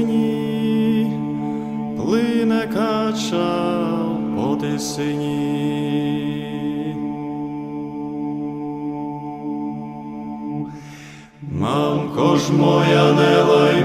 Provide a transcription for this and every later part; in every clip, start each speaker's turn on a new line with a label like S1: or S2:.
S1: тисині, плине кача по тисині. Мамко ж моя, не лай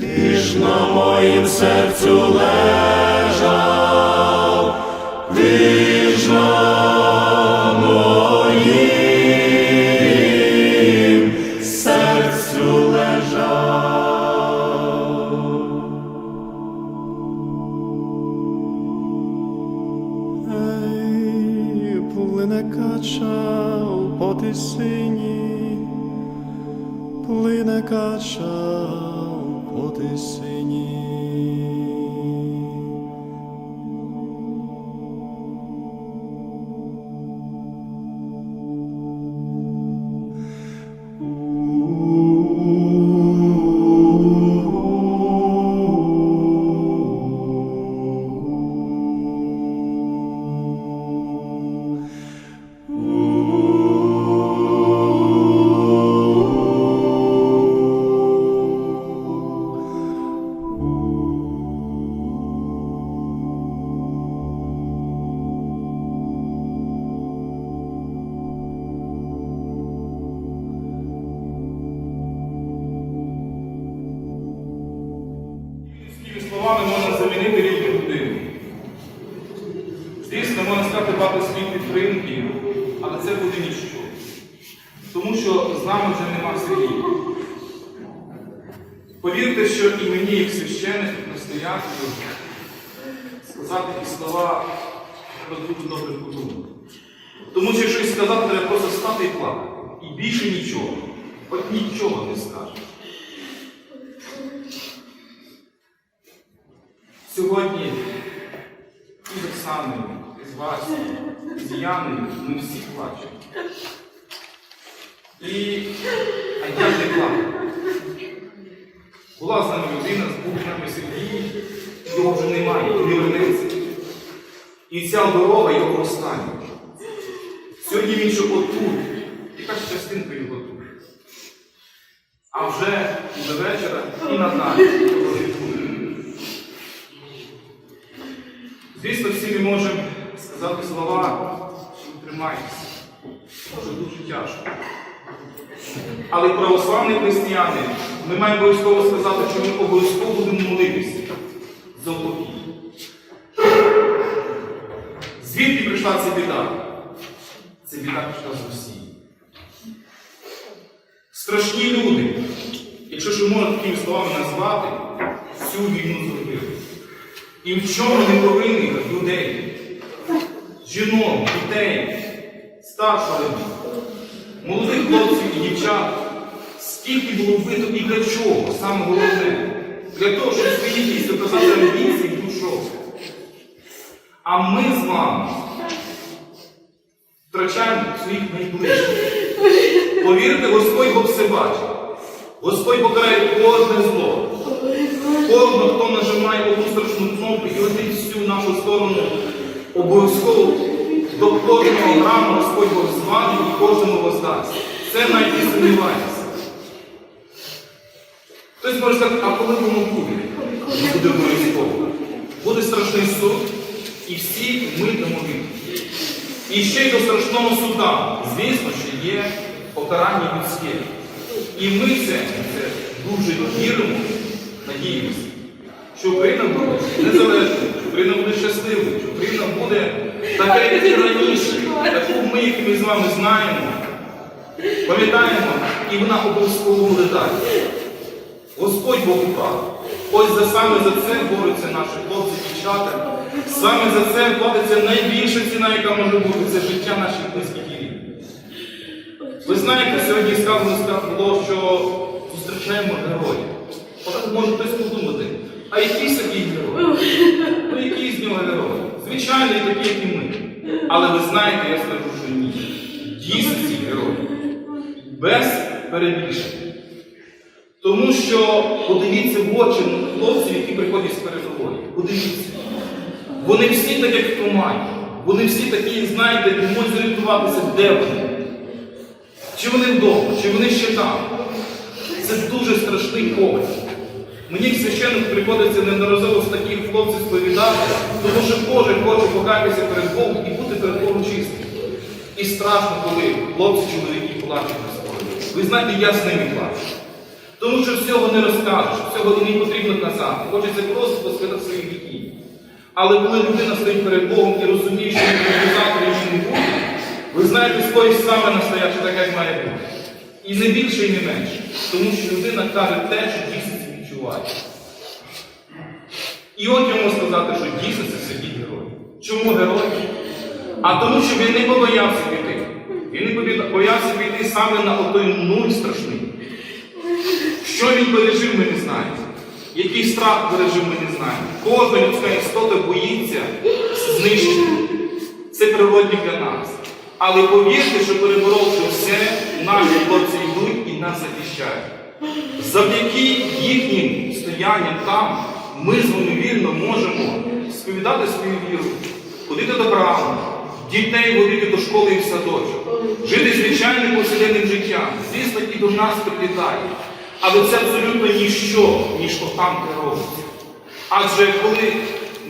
S1: Ти ж на моїм серцю лежав,
S2: сказати, треба просто стати і плакати. І більше нічого. От нічого не скажеш. Сьогодні і з Оксаною, і з Васею, і з Яною ми всі плачемо. І а я не плакав. Була з нами людина, з нами Сергій, його вже немає, не вернеться. І ця дорога його остання. Сьогодні він ще отут, якась частинка його тут. А вже до вечора і його не буде. Звісно, всі ми можемо сказати слова, що тримайтеся. Може дуже тяжко. Але православні християни, ми маємо обов'язково сказати, що ми обов'язково будемо молитися за упокій. Звідки прийшла ця біда? Ця біда прийшла з Росії. Страшні люди, якщо ж можна такими словами назвати, цю війну зробили. І в чому не повинні? Людей, жінок, дітей, віку, молодих хлопців і дівчат, скільки було вбито і для чого, саме головне, для того, щоб свої якісь доказати амбіції і душою. А ми з вами втрачаємо своїх найближчих. Повірте, Господь Бог все бачить. Господь покарає кожне зло. Кожен, хто нажимає одну страшну кнопку і летить всю нашу сторону, обов'язково до кожного граму Господь Бог звадить і кожному воздасть. Це навіть не сумнівається. Хтось може сказати, а коли воно буде? Буде обов'язково. Буде страшний суд, і всі ми відповідь. І ще й до страшного суда, звісно, що є покарання людське. І ми це, це дуже віримо, надіємося, що Україна буде незалежною, що Україна буде щасливою, що Україна буде така, як і раніше, таку ми, як ми з вами знаємо, пам'ятаємо, і вона обов'язково буде далі. Господь Бог прав. Ось за саме за це борються наші хлопці дівчата. Саме за це платиться найбільша ціна, яка може бути, це життя наших близьких рідних. Ви знаєте, сьогодні сказано було, що зустрічаємо героїв. Отак може хтось подумати, а який собі герой? Ну який з нього герой? Звичайно, і такі, як і ми. Але ви знаєте, я скажу, що ні. Дійсно ці герої. Без перебільшення. Тому що подивіться в очі хлопців, які приходять з передової. Подивіться. Вони всі так, як в тумані. Вони всі такі, знаєте, не можуть зорієнтуватися, де вони. Чи вони вдома, чи вони ще там. Це дуже страшний погляд. Мені священник приходиться неодноразово з таких хлопців сповідати, тому що кожен хоче покаятися перед Богом і бути перед Богом чистим. І страшно, коли хлопці, чоловіки плачуть на сході. Ви знаєте, я з ними плачу. Тому що всього не розкажеш, всього не потрібно казати. Хочеться просто посвятати своїх дітей. Але коли людина стоїть перед Богом і розуміє, що він завтра її не буде, ви знаєте, стоїть саме настояче, так як має бути. І не більше, і не менше. Тому що людина каже те, що дійсно відчуває. І от йому сказати, що дійсно це Сергій герой. Чому герой? А тому, що він не побоявся піти. Він не боявся піти саме на отой нуль страшний. Що він пережив, ми не знаємо. Який страх пережив, ми не знаємо. Кожна людська істота боїться знищення. Це природні для нас. Але повірте, що переборовши все, наші хлопці йдуть і нас захищають. Завдяки їхнім стоянням там ми з вами вільно можемо сповідати свою віру, ходити до храму, дітей водити до школи і в садочок, жити звичайним повсякденним життям. Звісно, і до нас прилітає. Але це абсолютно ніщо, ніж то там робиться. Адже коли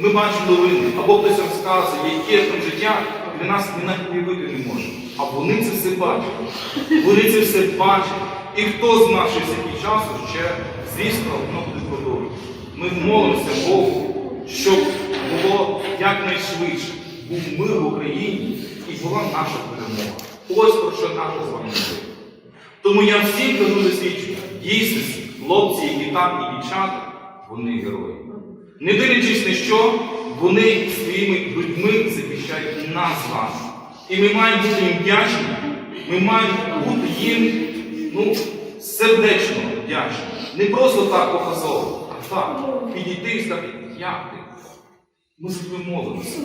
S2: ми бачимо новини, або хтось розказує, яке там життя, для нас ми навіть уявити не можемо. А вони це все бачать. Вони це все бачать. І хто з ще скільки часу ще, звісно, воно буде продовжувати. Ми молимося Богу, щоб було якнайшвидше. Був мир в Україні і була наша перемога. Ось про що наша з вами. Тому я всім кажу засвідчення, дійсно, хлопці, які там і дівчата, вони герої. Не дивлячись на що, вони своїми людьми захищають нас з вами. І ми маємо бути їм вдячні, ми маємо бути їм ну, сердечно вдячні. Не просто так показово, а так, підійти і сказати, як ти? Ми за тебе молимося,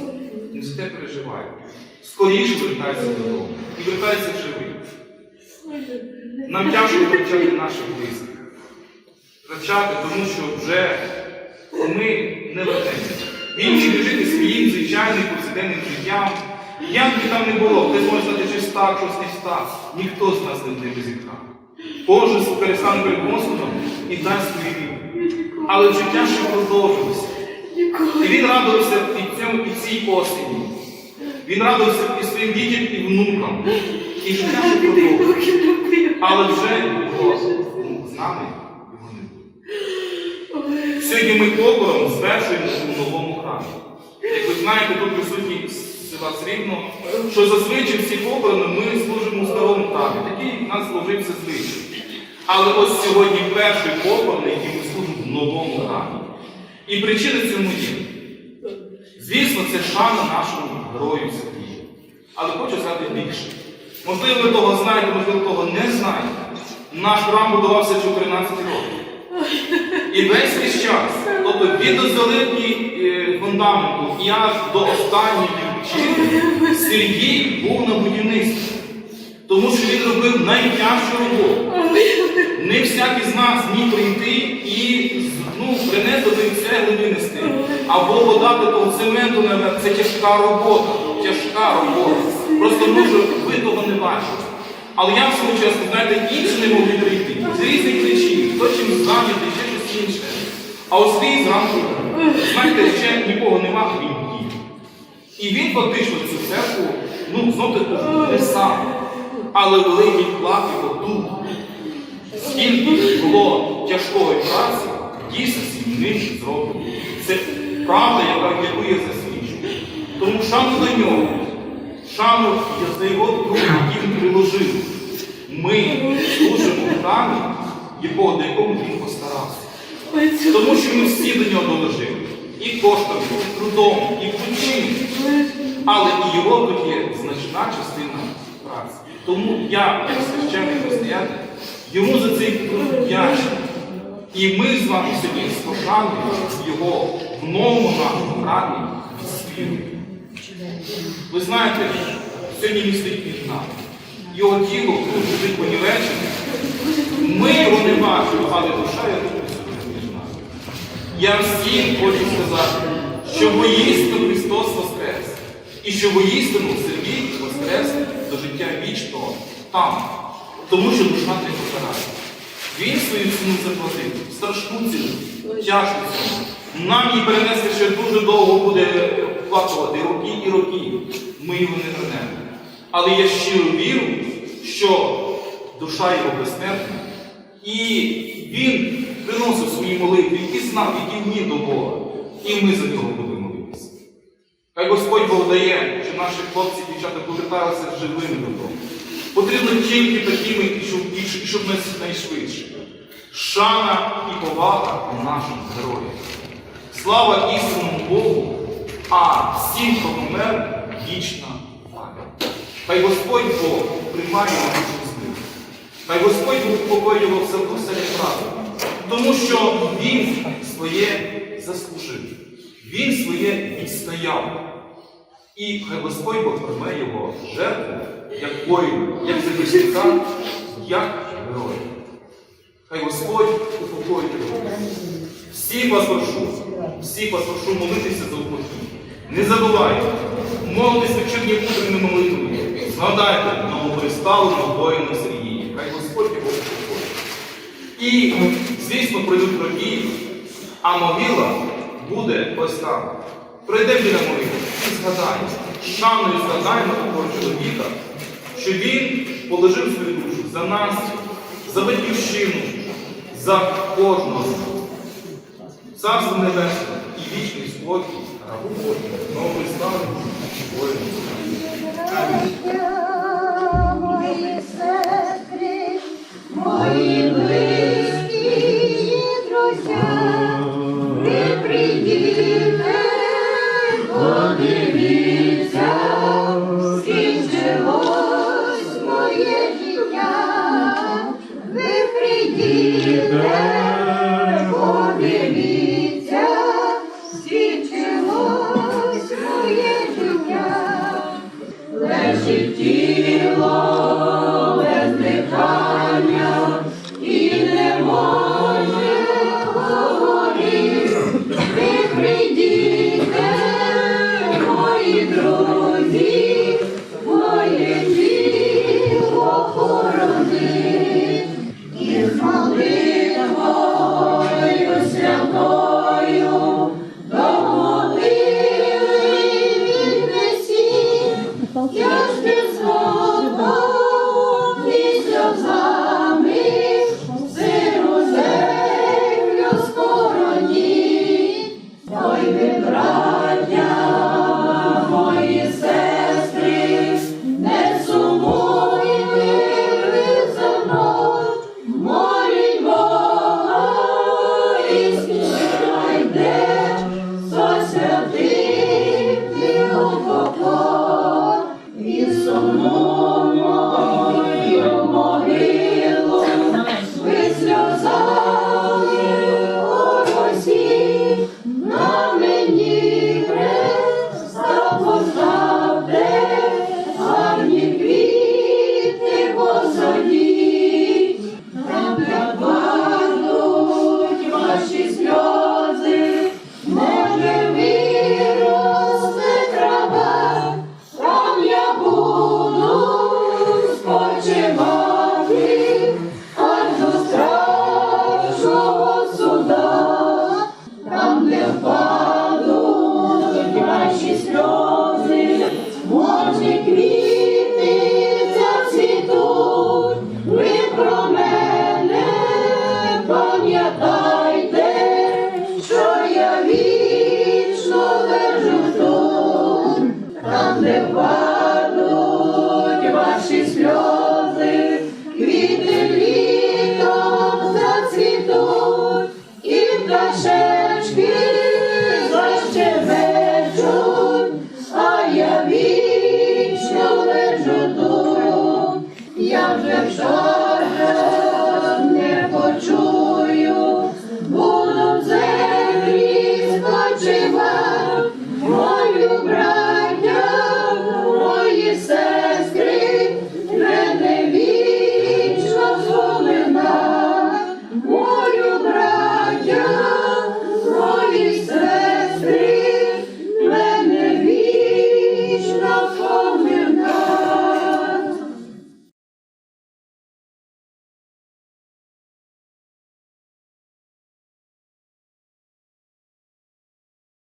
S2: ми за тебе переживаємо. Скоріше вертайся додому і вертайся живий. Нам тяжко втрачати наших близьких. Втрачати, тому що вже ми не вернемося. Він буде жити своїм звичайним повсякденним життям. Як би там не було, хтось може сказати, що став, щось не став. Ніхто з нас не зітхав. Кожен перестане перед Господом і дасть свої віру. Але життя ще продовжилося. І він радувався і цьому і цій осені. Він радувався і своїм дітям, і внукам. І життя ще продовжується. Але вже його з нами його не буде. Сьогодні ми покором звершуємо у новому храмі. Як ви знаєте, тут присутні села Срібно, що зазвичай всі похорони ми служимо у старому храмі. Такий нас служився звичай. Але ось сьогодні перший похорон, який ми служимо в новому храмі. І причини цьому є. Звісно, це шана нашому герою Сергію. Але хочу сказати більше. Можливо, ви того знаєте, можливо, того не знаєте. Наш храм будувався 14 років. І весь цей час, тобто від озелені е, фундаменту і аж до останньої кирпичини, Сергій був на будівництві. Тому що він робив найтяжчу роботу. Не всякий з нас міг прийти і ну, принести до цегли винести. Або подати того цементу. Це тяжка робота. Тяжка робота. Просто може ви того не бачите. Але я в свою часу, знаєте, інші не могли прийти. З різних причин. Хто чим зайнятий, ще щось інше. А ось ти зранку, знаєте, ще нікого нема, він їде. І він фактично цю церкву, ну, знов таки, не сам, але великий вклад його тут. Скільки було тяжкої праці, дійсно ним зроблено. Це правда, яка, я засвідчую. Тому шану до нього, шану я за його труд, який він приложив. Ми служимо в храмі, якого, до якого він постарався. Тому що ми всі до нього доложили. І коштами, і трудом, і плечима. Але і його тут є значна частина праці. Тому я, як священний християнин, йому за цей труд вдячний. І ми з вами сьогодні з пошаною його в новому нашому храмі відспівуємо. Ви знаєте, сьогодні він стоїть між нами. Його тіло тут лежить понівечене. Ми його не бачимо, але душа, я думаю, сьогодні між нами. Я всім хочу сказати, що воїстину Христос Воскрес. І що воїстину Сергій Воскрес до життя вічного там. Тому що душа не покарає. Він свою ціну заплатив, страшну ціну, тяжку ціну. Нам її перенести ще дуже довго буде плакувати роки і роки. Ми його не вернемо. Але я щиро вірю, що душа його безсмертна, і він приносив свої молитви, які знав, які вмів до Бога. І ми за нього будемо молитися. Хай Господь Бог дає, що наші хлопці і дівчата поверталися живими додому. Потрібно тільки такими, щоб, щоб ми найшвидше. Шана і повага нашим героям. Слава істинному Богу, а всім, хто помер, вічна пам'ять. Хай Господь Бог приймає нашу з них. Хай Господь Бог упокоював все все неправду. Тому що Він своє заслужив. Він своє відстояв. І хай Господь Бог прийме його жертву, як воїн, як захисника, як героя. Хай Господь упокоїть його. Всіх вас прошу, всіх вас прошу молитися за упокій. Не забувайте, молитесь вечірні утренніми молитвами. Згадайте новоприставленого воїна Сергія. Хай Господь його упокоїть. І, звісно, пройдуть роки, а могила буде ось. Пройдемо біля молитви і згадаємо, шаною згадаємо такого чоловіка, що він положив свою душу за нас, за батьківщину, за кожного. Царство Небесне і вічний спокій, Божому, новоприставленому воїну.
S3: Мої сестри, мої близькі друзі,